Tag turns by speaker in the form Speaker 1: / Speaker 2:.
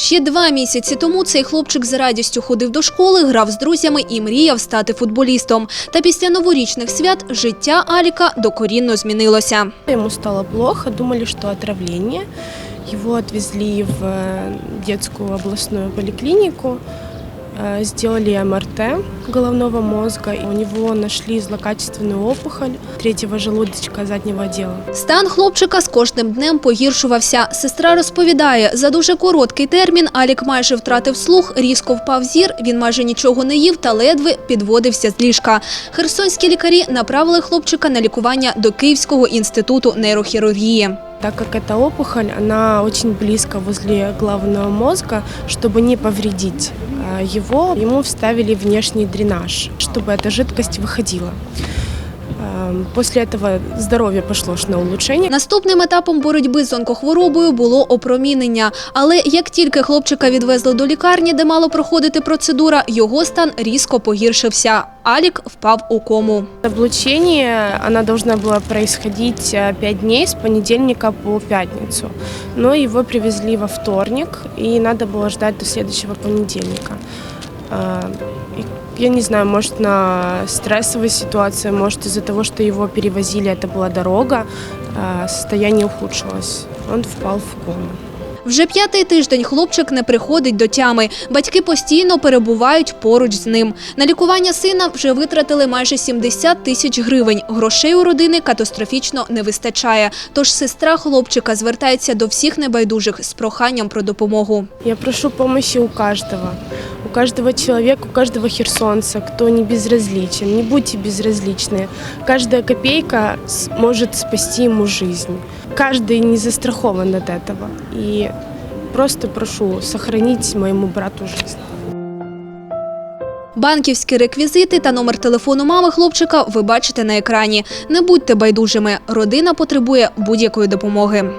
Speaker 1: Ще два місяці тому цей хлопчик з радістю ходив до школи, грав з друзями і мріяв стати футболістом. Та після новорічних свят життя Аліка докорінно змінилося.
Speaker 2: Йому стало плохо, думали, що отравлення. Його відвезли в дитячу обласну э, сделали МРТ головного мозга, и у него нашли злокачественную опухоль третьего желудочка заднего отдела.
Speaker 1: Стан хлопчика з кожним днем погіршувався. Сестра розповідає, за дуже короткий термін Алік майже втратив слух, різко впав зір, він майже нічого не їв та ледве підводився з ліжка. Херсонські лікарі направили хлопчика на лікування до Київського інституту нейрохірургії
Speaker 2: Так как эта опухоль, она очень близко возле головного мозга, чтобы не повредить э, его, ему вставили внешний дренаж, чтобы эта жидкость выходила. Эм, После этого здоровье пошло ж на улучшение.
Speaker 1: Наступним етапом боротьби з онкохворобою було опромінення. Але як тільки хлопчика відвезли до лікарні, де мало проходити процедура, його стан різко погіршився. Алік впав у кому.
Speaker 2: Облучение, она должна была происходить 5 дней с понедельника по пятницу. Но его привезли во вторник, и надо было ждать до следующего понедельника. я не знаю, может, на стрессовой ситуации, может, из-за того, что его перевозили, это была дорога, состояние ухудшилось. Он впал в кому.
Speaker 1: Вже п'ятий тиждень хлопчик не приходить до тями. Батьки постійно перебувають поруч з ним. На лікування сина вже витратили майже 70 тисяч гривень. Грошей у родини катастрофічно не вистачає. Тож сестра хлопчика звертається до всіх небайдужих з проханням про допомогу.
Speaker 2: Я прошу помощи у каждого. У каждого человека, у каждого херсонца, кто не безразличен. Не будьте безразличны. Каждая копейка с- может спасти ему жизнь. Каждый не застрахован от этого. И просто прошу сохранить моему брату жизнь.
Speaker 1: Банківські реквізити та номер телефону мами хлопчика ви бачите на екрані. Не будьте байдужими. Родина потребує будь-якої допомоги.